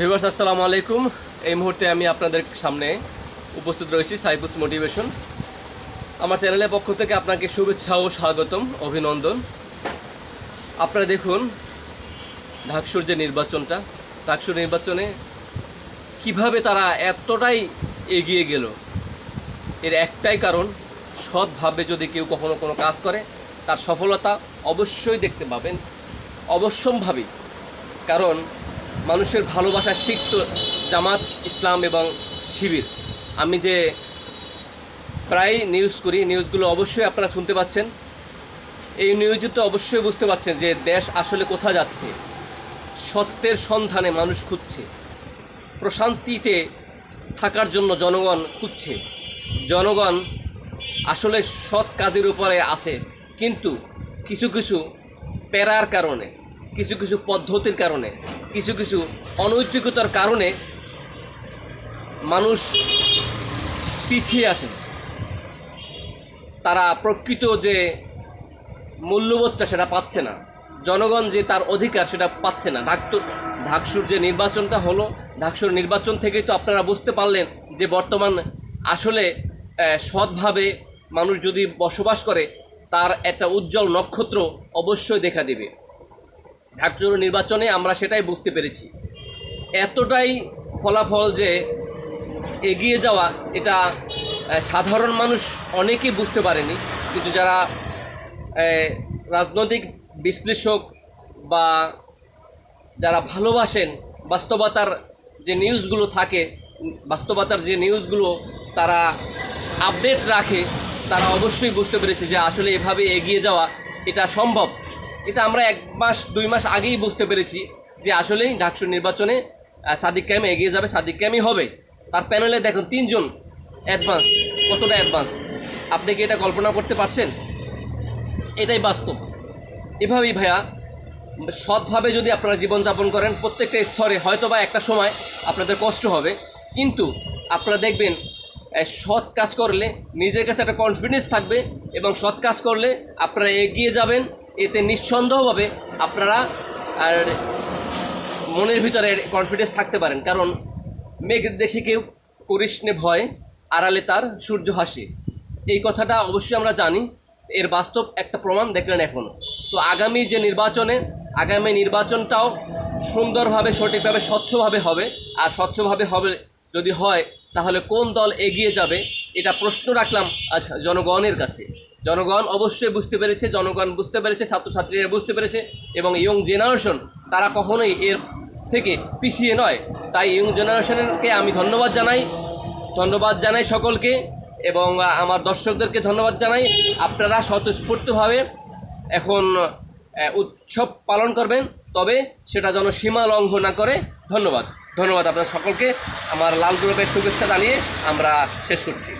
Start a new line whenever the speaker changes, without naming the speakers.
Viewers আসসালামু আলাইকুম। এই মুহূর্তে আমি আপনাদের সামনে উপস্থিত রয়েছি সাইপুস মোটিভেশন। আমার চ্যানেলের পক্ষ থেকে আপনাকে শুভেচ্ছা ও স্বাগতম, অভিনন্দন। আপনারা দেখুন, ঢাকসুর যে নির্বাচনটা, ঢাকসুর নির্বাচনে কীভাবে তারা এতটাই এগিয়ে গেল, এর একটাই কারণ, সৎভাবে যদি কেউ কখনো কোনো কাজ করে, তার সফলতা অবশ্যই দেখতে পাবেন, অবশ্যম্ভাবী। কারণ মানুষের ভালোবাসা শিখত জামাত ইসলাম এবং শিবির। আমি যে প্রায় নিউজ করি নিউজগুলো অবশ্যই আপনারা শুনতে পাচ্ছেন। এই নিউজে তো অবশ্যই বুঝতে পারছেন যে দেশ আসলে কোথায় যাচ্ছে। সত্যের সন্ধানে মানুষ খুঁজছে। প্রশান্তিতে থাকার জন্য জনগণ খুঁজছে। জনগণ আসলে সৎ কাজের উপরে আছে। কিন্তু কিছু কিছু প্যারার কারণে কিছু কিছু পদ্ধতির কারণে, কিছু কিছু অনৈতিকতার কারণে মানুষ পিছিয়ে আছে। তারা প্রকৃত যে মূল্যবোধটা সেটা পাচ্ছে না। জনগণ যে তার অধিকার সেটা পাচ্ছে না। ঢাকটু ঢাকসুর যে নির্বাচনটা হলো, ঢাকসুর নির্বাচন থেকেই তো আপনারা বুঝতে পারলেন যে বর্তমান আসলে সৎভাবে মানুষ যদি বসবাস করে, তার একটা উজ্জ্বল নক্ষত্র অবশ্যই দেখা দেবে। ঢাকচুর নির্বাচনে আমরা সেটাই বুঝতে পেরেছি। এতটাই ফলাফল যে এগিয়ে যাওয়া, এটা সাধারণ মানুষ অনেকেই বুঝতে পারেনি। কিন্তু যারা রাজনৈতিক বিশ্লেষক বা যারা ভালোবাসেন, বাস্তবতার যে নিউজগুলো থাকে, বাস্তবতার যে নিউজগুলো তারা আপডেট রাখে, তারা অবশ্যই বুঝতে পেরেছে যে আসলে এভাবে এগিয়ে যাওয়া, এটা সম্ভব। এটা আমরা এক মাস, দুই মাস আগেই বুঝতে পেরেছি যে আসলেই ডাকসু নির্বাচনে সাদিক কায়েম এগিয়ে যাবে, সাদিক কায়েমই হবে। তার প্যানেলে দেখুন, তিনজন অ্যাডভান্স কতটা অ্যাডভান্স আপনি কি এটা কল্পনা করতে পারছেন? এটাই বাস্তব। এভাবেই ভাইয়া, সৎভাবে যদি আপনারা জীবনযাপন করেন, প্রত্যেকটা স্তরে হয়তো বা একটা সময় আপনাদের কষ্ট হবে। কিন্তু আপনারা দেখবেন সৎ কাজ করলে নিজের কাছে একটা কনফিডেন্স থাকবে এবং সৎ কাজ করলে আপনারা এগিয়ে যাবেন। এতে নিঃসন্দেহভাবে আপনারা আর মনের ভিতরে কনফিডেন্স থাকতে পারেন। কারণ মেঘ দেখে কেউ করিষ্ণে ভয়, আড়ালে তার সূর্য হাসি। এই কথাটা অবশ্যই আমরা জানি, এর বাস্তব একটা প্রমাণ দেখলেন এখনও তো আগামী যে নির্বাচনে, আগামী নির্বাচনটাও সুন্দরভাবে, সঠিকভাবে, স্বচ্ছভাবে হবে। আর স্বচ্ছভাবে হবে যদি হয়, তাহলে কোন দল এগিয়ে যাবে, এটা প্রশ্ন রাখলাম আচ্ছা জনগণের কাছে। জনগণ অবশ্যই বুঝতে পেরেছে, জনগণ বুঝতে পেরেছে, ছাত্রছাত্রীরা বুঝতে পেরেছে এবং ইয়ং জেনারেশন তারা কখনোই এর থেকে পিছিয়ে নয়। তাই ইয়ং জেনারেশনকে আমি ধন্যবাদ জানাই ধন্যবাদ জানাই সকলকে এবং আমার দর্শকদেরকে ধন্যবাদ জানাই। আপনারা স্বতঃস্ফূর্তভাবে এখন উৎসব পালন করবেন, তবে সেটা যেন সীমা লঙ্ঘন না করে। ধন্যবাদ। ধন্যবাদ আপনার সকলকে। আমার লাল গ্রুপের শুভেচ্ছা জানিয়ে আমরা শেষ করছি।